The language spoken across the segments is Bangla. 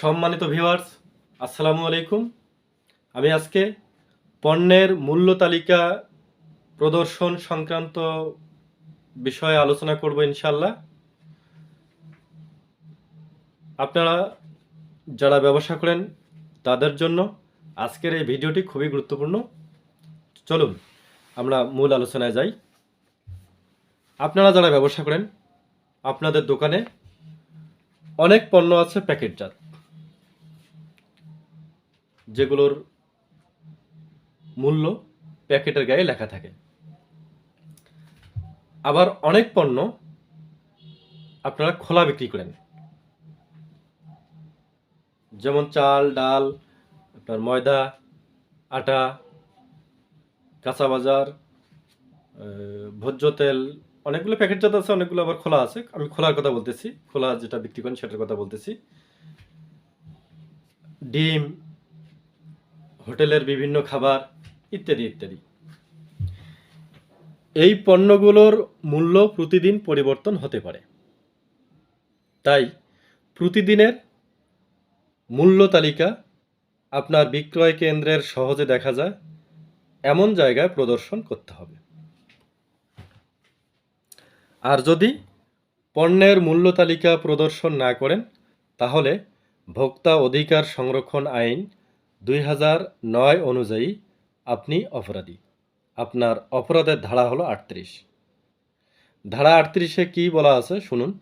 সম্মানিত ভিউয়ার্স, আসসালামু আলাইকুম। আমি আজকে পণ্যের মূল্য তালিকা প্রদর্শন সংক্রান্ত বিষয়ে আলোচনা করব ইনশাল্লাহ আপনারা যারা ব্যবসা করেন, তাদের জন্য আজকের এই ভিডিওটি খুবই গুরুত্বপূর্ণ। চলুন, আমরা মূল আলোচনায় যাই। আপনারা যারা ব্যবসা করেন, আপনাদের দোকানে অনেক পণ্য আছে প্যাকেটজাত। যেগুলোর মূল্য প্যাকেটের গায়ে লেখা থাকে। আবার অনেক পণ্য আপনারা খোলা বিক্রি করেন। যেমন চাল, ডাল, আপনার ময়দা, আটা, কাঁচা বাজার ভোজ্য তেল, অনেকগুলো প্যাকেটজাত আছে, অনেকগুলো আবার খোলা আছে। আমি খোলার কথা বলতেছি, খোলা যেটা বিক্রি করেন সেটার কথা বলতেছি। ডিম হোটেলের বিভিন্ন খাবার, ইত্যাদি ইত্যাদি। এই পণ্যগুলোর মূল্য প্রতিদিন পরিবর্তন হতে পারে। তাই প্রতিদিনের মূল্য তালিকা আপনার বিক্রয় কেন্দ্রের সহজে দেখা যায়, এমন জায়গায় প্রদর্শন করতে হবে। আর যদি পণ্যের মূল্য তালিকা প্রদর্শন না করেন, তাহলে ভোক্তা অধিকার সংরক্ষণ আইন দুই হাজার নয় অনুযায়ী আপনি অপরাধী। আপনার অপরাধের ধারা হলো আটত্রিশ। ধারা আটত্রিশে কি বলা আছে? শুনুন।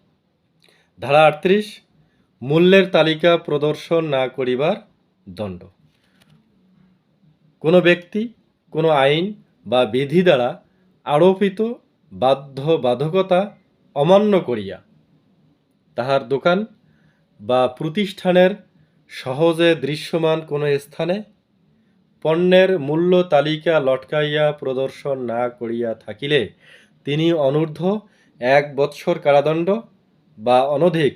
ধারা আটত্রিশ, মূল্যের তালিকা প্রদর্শন না করিবার দণ্ড। কোনো ব্যক্তি, কোনো আইন বা বিধি দ্বারা আরোপিত বাধ্য বাধকতা অমান্য করিয়া তাহার দোকান বা প্রতিষ্ঠানের সহজে দৃশ্যমান কোনো স্থানে পণ্যের মূল্য তালিকা লটকাইয়া প্রদর্শন না করিয়া থাকিলে তিনি অনূর্ধ্ব এক বৎসর কারাদণ্ড বা অনধিক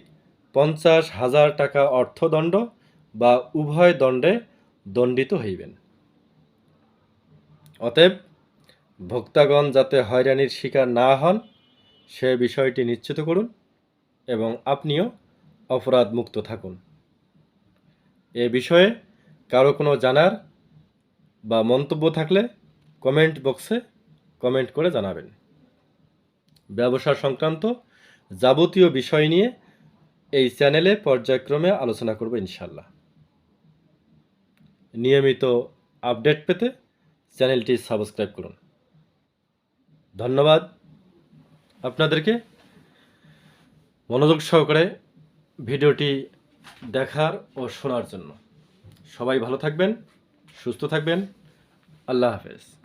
পঞ্চাশ হাজার টাকা অর্থদণ্ড বা উভয় দণ্ডে দণ্ডিত হইবেন। অতএব ভোক্তাগণ যাতে হয়রানির শিকার না হন, সে বিষয়টি নিশ্চিত করুন এবং আপনিও অপরাধ মুক্ত থাকুন। এ বিষয়ে কারও কোনো জানার বা মন্তব্য থাকলে কমেন্ট বক্সে কমেন্ট করে জানাবেন। ব্যবসা সংক্রান্ত যাবতীয় বিষয় নিয়ে এই চ্যানেলে পর্যায়ক্রমে আলোচনা করব ইনশাল্লাহ নিয়মিত আপডেট পেতে চ্যানেলটি সাবস্ক্রাইব করুন। ধন্যবাদ। আপনাদেরকে মনোযোগ সহকারে ভিডিওটি দেখার ও শোনার জন্য। সবাই ভালো থাকবেন সুস্থ থাকবেন। আল্লাহ হাফেজ।